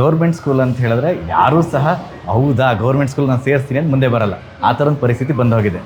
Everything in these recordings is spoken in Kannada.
ಗೌರ್ಮೆಂಟ್ ಸ್ಕೂಲ್ ಅಂತ ಹೇಳಿದ್ರೆ ಯಾರೂ ಸಹ, ಹೌದಾ, ಗೌರ್ಮೆಂಟ್ ಸ್ಕೂಲ್ ನಾನು ಸೇರಿಸ್ತೀನಿ ಅಂತ ಮುಂದೆ ಬರಲ್ಲ. ಆ ಥರ ಒಂದು ಪರಿಸ್ಥಿತಿ ಬಂದೋಗಿದೆ.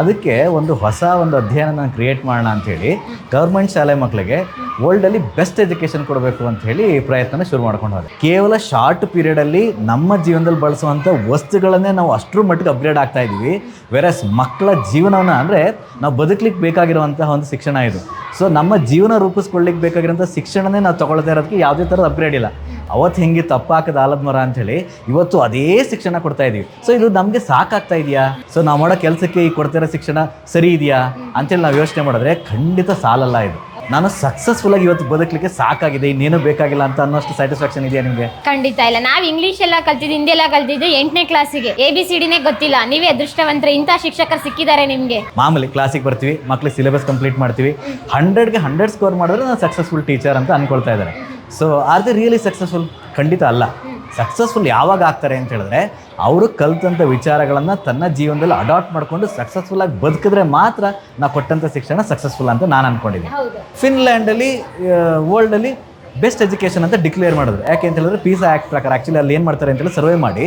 ಅದಕ್ಕೆ ಒಂದು ಹೊಸ ಒಂದು ಅಧ್ಯಯನ ನಾನು ಕ್ರಿಯೇಟ್ ಮಾಡೋಣ ಅಂಥೇಳಿ ಗೌರ್ಮೆಂಟ್ ಶಾಲೆ ಮಕ್ಕಳಿಗೆ ವರ್ಲ್ಡಲ್ಲಿ ಬೆಸ್ಟ್ ಎಜುಕೇಷನ್ ಕೊಡಬೇಕು ಅಂತ ಹೇಳಿ ಪ್ರಯತ್ನ ಶುರು ಮಾಡ್ಕೊಂಡು ಕೇವಲ ಶಾರ್ಟ್ ಪೀರಿಯಡಲ್ಲಿ ನಮ್ಮ ಜೀವನದಲ್ಲಿ ಬಳಸುವಂಥ ವಸ್ತುಗಳನ್ನೇ ನಾವು ಅಷ್ಟರ ಮಟ್ಟಿಗೆ ಅಪ್ಗ್ರೇಡ್ ಆಗ್ತಾ ಇದ್ದೀವಿ. ವೆರಸ್ ಮಕ್ಕಳ ಜೀವನವನ್ನ ಅಂದರೆ ನಾವು ಬದುಕಲಿಕ್ಕೆ ಬೇಕಾಗಿರುವಂತಹ ಒಂದು ಶಿಕ್ಷಣ ಇದು. ಸೊ ನಮ್ಮ ಜೀವನ ರೂಪಿಸ್ಕೊಳ್ಳಿಕ್ಕೆ ಬೇಕಾಗಿರೋಂಥ ಶಿಕ್ಷಣನೇ ನಾವು ತಗೊಳ್ತಾ ಇರೋದಕ್ಕೆ ಯಾವುದೇ ಥರದ ಅಪ್ಗ್ರೇಡ್ ಇಲ್ಲ. ಅವತ್ತು ಹೆಂಗೆ ತಪ್ಪಾಕದ ಆಲದ ಮರ ಹೇಳಿ ಇವತ್ತು ಅದೇ ಶಿಕ್ಷಣ ಕೊಡ್ತಾ ಇದೀವಿ ಸೊ ಇದು ನಮಗೆ ಸಾಕಾಗ್ತಾ ಇದೆಯಾ? ಸೊ ನಾವು ಮಾಡೋ ಕೆಲಸಕ್ಕೆ ಈ ಕೊಡ್ತಿರೋ ಶಿಕ್ಷಣ ಸರಿ ಇದೆಯಾ? ಅಂತೇಳಿ ನಾವು ಯೋಚನೆ ಮಾಡಿದ್ರೆ ಖಂಡಿತ ಸಾಲಲ್ಲ ಇದು. ನಾನು ಸಕ್ಸಸ್ಫುಲ್ ಆಗಿ ಇವತ್ತು ಬದುಕಲಿಕ್ಕೆ ಸಾಕಾಗಿದೆ ಇನ್ನೇನು ಬೇಕಾಗಿಲ್ಲ ಅಂತ ಅನ್ನೋಷ್ಟು ಸ್ಯಾಟಿಸ್ಫ್ಯಾಕ್ಷನ್ ಇದೆಯಾ ನಿಮಗೆ? ಖಂಡಿತ ಇಲ್ಲ. ನಾವು ಇಂಗ್ಲಿಷ್ ಎಲ್ಲ ಕಲ್ತಿದ್ದು ಹಿಂದಿ ಎಲ್ಲ ಕಲ್ತಿದ್ದು ಎಂಟನೇ ಕ್ಲಾಸಿಗೆ ಎ ಬಿ ಸಿ ಡಿನೇ ಗೊತ್ತಿಲ್ಲ. ನೀವೇ ಅದೃಷ್ಟವಂತರ. ಇಂಥ ಶಿಕ್ಷಕರು ಸಿಕ್ಕಿದ್ದಾರೆ ನಿಮಗೆ. ಮಾಮೂಲಿ ಕ್ಲಾಸಿಗೆ ಬರ್ತೀವಿ ಮಕ್ಳಿಗೆ ಸಿಲೆಬಸ್ ಕಂಪ್ಲೀಟ್ ಮಾಡ್ತೀವಿ. ಹಂಡ್ರೆಡ್ಗೆ ಹಂಡ್ರೆಡ್ ಸ್ಕೋರ್ ಮಾಡಿದ್ರೆ ನಾನು ಸಕ್ಸಸ್ಫುಲ್ ಟೀಚರ್ ಅಂತ ಅನ್ಕೊಳ್ತಾ ಇದ್ದಾರೆ. So are the really successful ಖಂಡಿತ ಅಲ್ಲ. ಸಕ್ಸಸ್ಫುಲ್ ಯಾವಾಗ ಆಗ್ತಾರೆ ಅಂತ ಹೇಳಿದ್ರೆ ಅವರು ಕಲ್ತಂಥ ವಿಚಾರಗಳನ್ನು ತನ್ನ ಜೀವನದಲ್ಲಿ ಅಡಾಪ್ಟ್ ಮಾಡಿಕೊಂಡು ಸಕ್ಸಸ್ಫುಲ್ ಆಗಿ ಬದುಕಿದ್ರೆ ಮಾತ್ರ ನಾವು ಕೊಟ್ಟಂಥ ಶಿಕ್ಷಣ ಸಕ್ಸಸ್ಫುಲ್ ಅಂತ ನಾನು ಅಂದ್ಕೊಂಡಿದ್ದೀನಿ ಫಿನ್ಲ್ಯಾಂಡಲ್ಲಿ ವರ್ಲ್ಡಲ್ಲಿ ಬೆಸ್ಟ್ ಎಜುಕೇಷನ್ ಅಂತ ಡಿಕ್ಲೇರ್ ಮಾಡಿದ್ರು. ಯಾಕೆ ಅಂತ ಹೇಳಿದ್ರೆ ಪೀಸಾ ಆ್ಯಕ್ಟ್ ಪ್ರಕಾರ ಆ್ಯಕ್ಚುಲಿ ಅಲ್ಲಿ ಏನು ಮಾಡ್ತಾರೆ ಅಂತೇಳಿ ಸರ್ವೆ ಮಾಡಿ.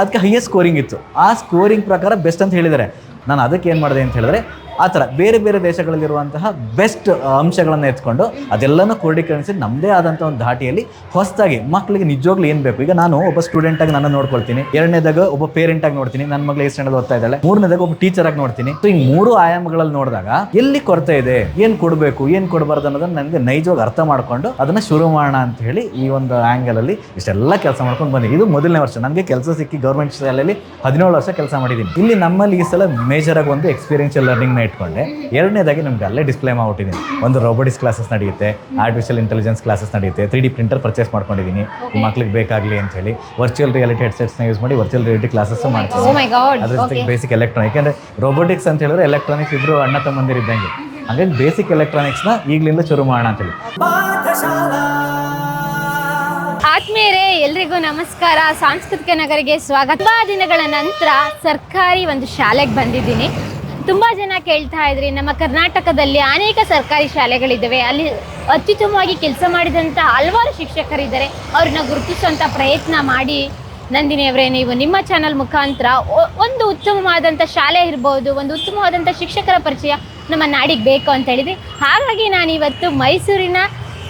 ಅದಕ್ಕೆ ಹೈಯೆಸ್ಟ್ ಸ್ಕೋರಿಂಗ್ ಇತ್ತು. ಆ ಸ್ಕೋರಿಂಗ್ ಪ್ರಕಾರ ಬೆಸ್ಟ್ ಅಂತ ಹೇಳಿದ್ದಾರೆ. ನಾನು ಅದಕ್ಕೆ ಏನು ಮಾಡಿದೆ ಅಂತ ಹೇಳಿದ್ರೆ ಆ ಥರ ಬೇರೆ ಬೇರೆ ದೇಶಗಳಲ್ಲಿರುವಂತಹ ಬೆಸ್ಟ್ ಅಂಶಗಳನ್ನು ಎತ್ಕೊಂಡು ಅದೆಲ್ಲನೂ ಕ್ರೋಢೀಕರಿಸಿ ನಮ್ಮದೇ ಆದಂಥ ಒಂದು ಧಾಟಿಯಲ್ಲಿ ಹೊಸದಾಗಿ ಮಕ್ಕಳಿಗೆ ನಿಜವಾಗ್ಲೂ ಏನು ಬೇಕು? ಈಗ ನಾನು ಒಬ್ಬ ಸ್ಟೂಡೆಂಟಾಗಿ ನಾನು ನೋಡ್ಕೊಳ್ತೀನಿ. ಎರಡನೇದಾಗ ಒಬ್ಬ ಪೇರೆಂಟಾಗಿ ನೋಡ್ತೀನಿ. ನನ್ನ ಮಗಳು ಎಷ್ಟು ಸ್ಟ್ಯಾಂಡರ್ಡ್ ಓದ್ತಾ ಇದ್ದಾಳೆ. ಮೂರನೇದಾಗ ಒಬ್ಬ ಟೀಚರಾಗಿ ನೋಡ್ತೀನಿ. ಸೊ ಈ ಮೂರು ಆಯಾಮಗಳಲ್ಲಿ ನೋಡಿದಾಗ ಎಲ್ಲಿ ಕೊರತೆ ಇದೆ? ಏನು ಕೊಡಬೇಕು? ಏನು ಕೊಡಬಾರ್ದು ಅನ್ನೋದನ್ನ ನನಗೆ ನೈಜವಾಗಿ ಅರ್ಥ ಮಾಡಿಕೊಂಡು ಅದನ್ನು ಶುರು ಮಾಡೋಣ ಅಂತ ಹೇಳಿ ಈ ಒಂದು ಆ್ಯಂಗಲಲ್ಲಿ ಇಷ್ಟೆಲ್ಲ ಕೆಲಸ ಮಾಡ್ಕೊಂಡು ಬಂದೆ. ಇದು ಮೊದಲನೇ ವರ್ಷ. ನನಗೆ ಕೆಲಸ ಸಿಕ್ಕಿ ಗೌರ್ಮೆಂಟ್ ಶಾಲೆಯಲ್ಲಿ ಹದಿನೇಳು ವರ್ಷ ಕೆಲಸ ಮಾಡಿದ್ದೀನಿ. ಇಲ್ಲಿ ನಮ್ಮಲ್ಲಿ ಈ ಸಲ ಮೇಜರ್ ಆಗಿ ಒಂದು ಎಕ್ಸ್ಪೀರಿಯನ್ಷಿಯಲ್ ಲರ್ನಿಂಗ್ ಇಟ್ಕೊಂಡೆ. ಎರಡನೇದಾಗಿ ನಮ್ಗೆ ಅಲ್ಲೇ ಡಿಸ್ಪ್ಲೇ ಮಾಡ್ಬಿಟ್ಟಿದ್ದೀನಿ. ಒಂದು ರೋಬೋಟಿಕ್ಸ್ ಕ್ಲಾಸಸ್ ನಡೆಯುತ್ತೆ ಆರ್ಟಿಫಿಷಿಯಲ್ ಇಂಟೆಲಿಜೆನ್ಸ್ ಕ್ಲಾಸಸ್ ನಡೆಯುತ್ತೆ ತ್ರೀ ಡಿ ಪ್ರಿಂಟರ್ ಪರ್ಚೇಸ್ ಮಾಡ್ಕೊಂಡಿದ್ದೀನಿ. ಈ ಮಕ್ಳಿಗೆ ಬೇಕಾಗಲಿ ಅಂತ ಹೇಳಿ. ವರ್ಚುವಲ್ ರಿಯಾಲಿಟಿ ಹೆಡ್ಸೆಟ್ಸ್ನ ಯೂಸ್ ಮಾಡಿ ವರ್ಚುವಲ್ ರಿಯಾಲಿಟಿ ಕ್ಲಾಸಸ್ ಓ ಮಾಡ್ತೀನಿ ಮೈ ಗಾಡ್ ಅದ್ರ ಜೊತೆಗೆ ಬೇಸಿಕ್ ಎಲೆಕ್ಟ್ರಾನಿಕ್ ಅಂದರೆ ರೋಬೋಟಿಕ್ಸ್ ಅಂತ ಹೇಳಿದ್ರೆ ಎಲೆಕ್ಟ್ರಾನಿಕ್ಸ್ ಇಬ್ಬರು ಅಣ್ಣ ತಮ್ಮಂದಿರು ಇದ್ದಂಗೆ. ಹಾಗಾಗಿ ಬೇಸಿಕ್ ಎಲೆಕ್ಟ್ರಾನಿಕ್ಸ್ನ ಈಗಲಿಂದ ಶುರು ಮಾಡೋಣ ಅಂತ ಹೇಳಿ. ಆತ್ಮೀಯರೇ ಎಲ್ರಿಗೂ ನಮಸ್ಕಾರ. ಸಾಂಸ್ಕೃತಿಕ ನಗರಿಗೆ ಸ್ವಾಗತ. ದಿನಗಳ ನಂತರ ಸರ್ಕಾರಿ ಒಂದು ಶಾಲೆಗೆ ಬಂದಿದ್ದೀನಿ. ತುಂಬ ಜನ ಕೇಳ್ತಾ ಇದ್ರಿ. ನಮ್ಮ ಕರ್ನಾಟಕದಲ್ಲಿ ಅನೇಕ ಸರ್ಕಾರಿ ಶಾಲೆಗಳಿದ್ದಾವೆ. ಅಲ್ಲಿ ಅತ್ಯುತ್ತಮವಾಗಿ ಕೆಲಸ ಮಾಡಿದಂಥ ಹಲವಾರು ಶಿಕ್ಷಕರಿದ್ದಾರೆ. ಅವ್ರನ್ನ ಗುರುತಿಸುವಂಥ ಪ್ರಯತ್ನ ಮಾಡಿ ನಂದಿನಿ ಅವರೇ, ನೀವು ನಿಮ್ಮ ಚಾನಲ್ ಮುಖಾಂತರ ಒಂದು ಉತ್ತಮವಾದಂಥ ಶಾಲೆ ಇರ್ಬೋದು, ಒಂದು ಉತ್ತಮವಾದಂಥ ಶಿಕ್ಷಕರ ಪರಿಚಯ ನಮ್ಮ ನಾಡಿಗೆ ಬೇಕು ಅಂತ ಹೇಳಿದ್ರಿ. ಹಾಗಾಗಿ ನಾನಿವತ್ತು ಮೈಸೂರಿನ